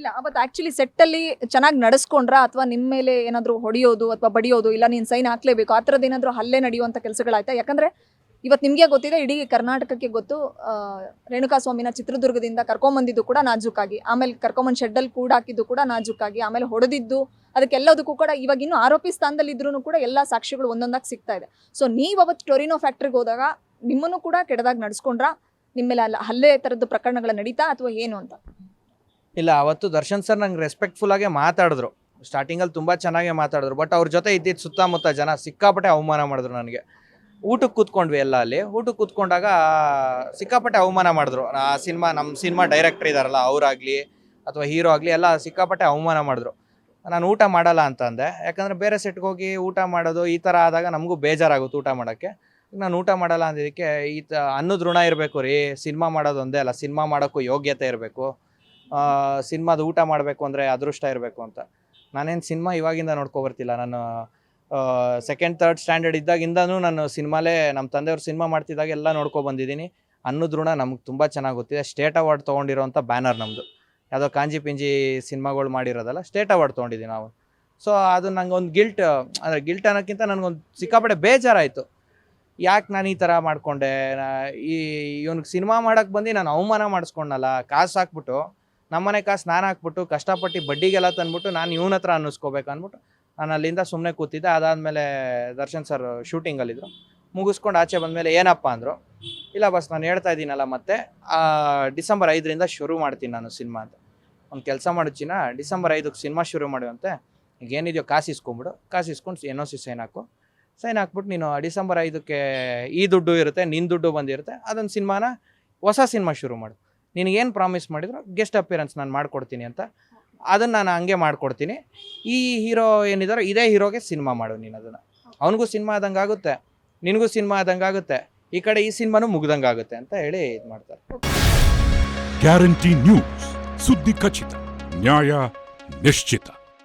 ಇಲ್ಲ ಅವತ್ತು actually set ಅಲ್ಲಿ ಚೆನ್ನಾಗಿ ನಡೆಸ್ಕೊಂಡ್ರ? ಅಥವಾ ನಿಮ್ಮ ಮೇಲೆ ಏನಾದ್ರು ಹೊಡಿಯೋದು ಅಥವಾ ಬಡಿಯೋದು? ಇಲ್ಲ, ನೀನ್ ಸೈನ್ ಹಾಕ್ಲೇಬೇಕು. ಆ ಥರದ್ದು ಏನಾದ್ರು ಹಲ್ಲೆ ನಡೆಯುವಂತ ಕೆಲಸಗಳಾಯ್ತಾ? ಯಾಕಂದ್ರೆ ಇವತ್ತು ನಿಮಗೆ ಗೊತ್ತಿದೆ, ಇಡೀ ಕರ್ನಾಟಕಕ್ಕೆ ಗೊತ್ತು ರೇಣುಕಾ ಸ್ವಾಮಿನ ಚಿತ್ರದುರ್ಗದಿಂದ ಕರ್ಕೊಂಬಂದಿದ್ದು ಕೂಡ ನಾಜುಕಾಗಿ. ಆಮೇಲೆ ಕರ್ಕೊಂಬಂದ್ ಶೆಡ್ಡಲ್ಲಿ ಕೂಡ ಹಾಕಿದ್ದು ಕೂಡ ನಾಜುಕಾಗಿ. ಆಮೇಲೆ ಹೊಡೆದಿದ್ದು, ಅದಕ್ಕೆಲ್ಲದಕ್ಕೂ ಕೂಡ ಇವಾಗ ಇನ್ನು ಆರೋಪಿ ಸ್ಥಾನದಲ್ಲಿ ಕೂಡ ಎಲ್ಲ ಸಾಕ್ಷಿಗಳು ಒಂದೊಂದಾಗಿ ಸಿಗ್ತಾ ಇದೆ. ಸೊ ನೀವು ಅವತ್ತು ಟೊರಿನೋ ಫ್ಯಾಕ್ಟ್ರಿಗೆ ಹೋದಾಗ ನಿಮ್ಮನ್ನು ಕೂಡ ಕೆಡದಾಗಿ ನಡೆಸ್ಕೊಂಡ್ರ? ನಿಮ್ಮ ಮೇಲೆ ಅಲ್ಲ ಹಲ್ಲೆ ಥರದ್ದು ಪ್ರಕರಣಗಳು ನಡೀತಾ ಅಥವಾ ಏನು ಅಂತ? ಇಲ್ಲ, ಅವತ್ತು ದರ್ಶನ್ ಸರ್ ನಂಗೆ ರೆಸ್ಪೆಕ್ಟ್ಫುಲ್ ಆಗಿ ಮಾತಾಡಿದ್ರು. ಸ್ಟಾರ್ಟಿಂಗಲ್ಲಿ ತುಂಬ ಚೆನ್ನಾಗೇ ಮಾತಾಡಿದ್ರು. ಬಟ್ ಅವ್ರ ಜೊತೆ ಇದ್ದಿದ್ದು ಸುತ್ತಮುತ್ತ ಜನ ಸಿಕ್ಕಾಪಟ್ಟೆ ಅವಮಾನ ಮಾಡಿದ್ರು ನನಗೆ. ಊಟಕ್ಕೆ ಕೂತ್ಕೊಂಡ್ವಿ ಎಲ್ಲ ಅಲ್ಲಿ. ಊಟಕ್ಕೆ ಕೂತ್ಕೊಂಡಾಗ ಸಿಕ್ಕಾಪಟ್ಟೆ ಅವಮಾನ ಮಾಡಿದ್ರು. ಆ ಸಿನಿಮಾ ನಮ್ಮ ಸಿನಿಮಾ ಡೈರೆಕ್ಟರ್ ಇದಾರಲ್ಲ, ಅವರಾಗಲಿ ಅಥವಾ ಹೀರೋ ಆಗಲಿ ಎಲ್ಲ ಸಿಕ್ಕಾಪಟ್ಟೆ ಅವಮಾನ ಮಾಡಿದ್ರು. ನಾನು ಊಟ ಮಾಡಲ್ಲ ಅಂತ ಅಂದೆ. ಯಾಕಂದರೆ ಬೇರೆ ಸೆಟ್ಗೆ ಹೋಗಿ ಊಟ ಮಾಡೋದು ಈ ಥರ ಆದಾಗ ನಮಗೂ ಬೇಜಾರಾಗುತ್ತೆ ಊಟ ಮಾಡೋಕ್ಕೆ. ನಾನು ಊಟ ಮಾಡಲ್ಲ ಅಂದಿದ್ದಕ್ಕೆ ಈ ತ ಅನ್ನದ ಋಣ ಇರಬೇಕು ರೀ. ಸಿನಿಮಾ ಮಾಡೋದು ಒಂದೇ ಅಲ್ಲ. ಸಿನಿಮಾ ಮಾಡೋಕ್ಕೂ ಯೋಗ್ಯತೆ ಇರಬೇಕು. ಸಿನಿಮಾದ ಊಟ ಮಾಡಬೇಕು ಅಂದರೆ ಅದೃಷ್ಟ ಇರಬೇಕು ಅಂತ. ನಾನೇನು ಸಿನಿಮಾ ಇವಾಗಿಂದ ನೋಡ್ಕೊಬರ್ತಿಲ್ಲ. ನಾನು ಸೆಕೆಂಡ್ ತರ್ಡ್ ಸ್ಟ್ಯಾಂಡರ್ಡ್ ಇದ್ದಾಗಿಂದನೂ ನಾನು ಸಿನಿಮಾಲೇ ನಮ್ಮ ತಂದೆಯವ್ರು ಸಿನಿಮಾ ಮಾಡ್ತಿದ್ದಾಗ ಎಲ್ಲ ನೋಡ್ಕೊ ಬಂದಿದ್ದೀನಿ ನಮ್ಗೆ ತುಂಬ ಚೆನ್ನಾಗಿ ಗೊತ್ತಿದೆ ಸ್ಟೇಟ್ ಅವಾರ್ಡ್ ತೊಗೊಂಡಿರೋಂಥ ಬ್ಯಾನರ್ ನಮ್ಮದು ಯಾವುದೋ ಕಾಂಜಿ ಪಿಂಜಿ ಸಿನಿಮಾಗಳು ಮಾಡಿರೋದಲ್ಲ, ಸ್ಟೇಟ್ ಅವಾರ್ಡ್ ತೊಗೊಂಡಿದ್ದೀವಿ ನಾವು. ಸೊ ಅದು ನಂಗೆ ಒಂದು ಗಿಲ್ಟ್ ಅಂದರೆ ಗಿಲ್ಟ್ ಅನ್ನೋಕ್ಕಿಂತ ನನಗೊಂದು ಸಿಕ್ಕಾಪಟ್ಟೆ ಬೇಜಾರಾಯಿತು. ಯಾಕೆ ನಾನು ಈ ಥರ ಮಾಡಿಕೊಂಡೆ? ಈ, ಇವನಿಗೆ ಸಿನಿಮಾ ಮಾಡೋಕ್ಕೆ ಬಂದು ನಾನು ಅವಮಾನ ಮಾಡಿಸ್ಕೊಂಡಲ್ಲ ಕಾಸು ಹಾಕ್ಬಿಟ್ಟು ನಮ್ಮನೆ ಕಾಸು ನಾನು ಹಾಕ್ಬಿಟ್ಟು ಕಷ್ಟಪಟ್ಟು ಬಡ್ಡಿಗೆಲ್ಲ ತಂದ್ಬಿಟ್ಟು ನಾನು ಇವನ ಹತ್ರ ಅನ್ನಿಸ್ಕೋಬೇಕು ಅಂದ್ಬಿಟ್ಟು ನಾನು ಅಲ್ಲಿಂದ ಸುಮ್ಮನೆ ಕೂತಿದ್ದೆ. ಅದಾದಮೇಲೆ ದರ್ಶನ್ ಸರ್ ಶೂಟಿಂಗಲ್ಲಿದ್ದರು ಮುಗಿಸ್ಕೊಂಡು ಆಚೆ ಬಂದಮೇಲೆ ಏನಪ್ಪ ಅಂದರು, ಇಲ್ಲ ಬಸ್ ನಾನು ಹೇಳ್ತಾ ಇದ್ದೀನಲ್ಲ ಮತ್ತೆ ಡಿಸೆಂಬರ್ ಐದರಿಂದ ಶುರು ಮಾಡ್ತೀನಿ ನಾನು ಸಿನಿಮಾ ಅಂತ. ಒಂದು ಕೆಲಸ ಮಾಡು ಚಿನ್ನ ಡಿಸೆಂಬರ್ ಐದಕ್ಕೆ ಸಿನಿಮಾ ಶುರು ಮಾಡುವಂತೆ ಈಗ ಏನಿದೆಯೋ ಕಾಸು ಇಸ್ಕೊಂಬಿಡು, ಕಾಸು ಇಸ್ಕೊಂಡು ಎನ್ ಒ ಸಿ ಸೈನ್ ಹಾಕು. ಸೈನ್ ಹಾಕ್ಬಿಟ್ಟು ನೀನು ಡಿಸೆಂಬರ್ ಐದಕ್ಕೆ ಈ ದುಡ್ಡು ಇರುತ್ತೆ ನಿನ್ನ ದುಡ್ಡು ಬಂದಿರುತ್ತೆ, ಅದೊಂದು ಸಿನಿಮಾನ ಹೊಸ ಸಿನಿಮಾ ಶುರು ಮಾಡು. ನಿನಗೇನು ಪ್ರಾಮಿಸ್ ಮಾಡಿದ್ರು? ಗೆಸ್ಟ್ ಅಪಿಯರೆನ್ಸ್ ನಾನು ಮಾಡ್ಕೊಡ್ತೀನಿ ಅಂತ. ಅದನ್ನು ನಾನು ಹಂಗೆ ಮಾಡಿಕೊಡ್ತೀನಿ. ಈ ಹೀರೋ ಏನಿದಾರೋ ಇದೇ ಹೀರೋಗೆ ಸಿನಿಮಾ ಮಾಡು ನೀನು ಅದನ್ನು. ಅವನಿಗೂ ಸಿನಿಮಾ ಆದಂಗೆ ಆಗುತ್ತೆ. ನಿನಗೂ ಸಿನಿಮಾ ಆದಂಗೆ ಆಗುತ್ತೆ. ಈ ಕಡೆ ಈ ಸಿನಿಮಾನು ಮುಗ್ದಂಗೆ ಆಗುತ್ತೆ ಅಂತ ಹೇಳಿ ಇದು ಮಾಡ್ತಾರೆ. ಗ್ಯಾರಂಟಿ ನ್ಯೂಸ್ ಸುದ್ದಿ ಖಚಿತ. ನ್ಯಾಯ ನಿಶ್ಚಿತ.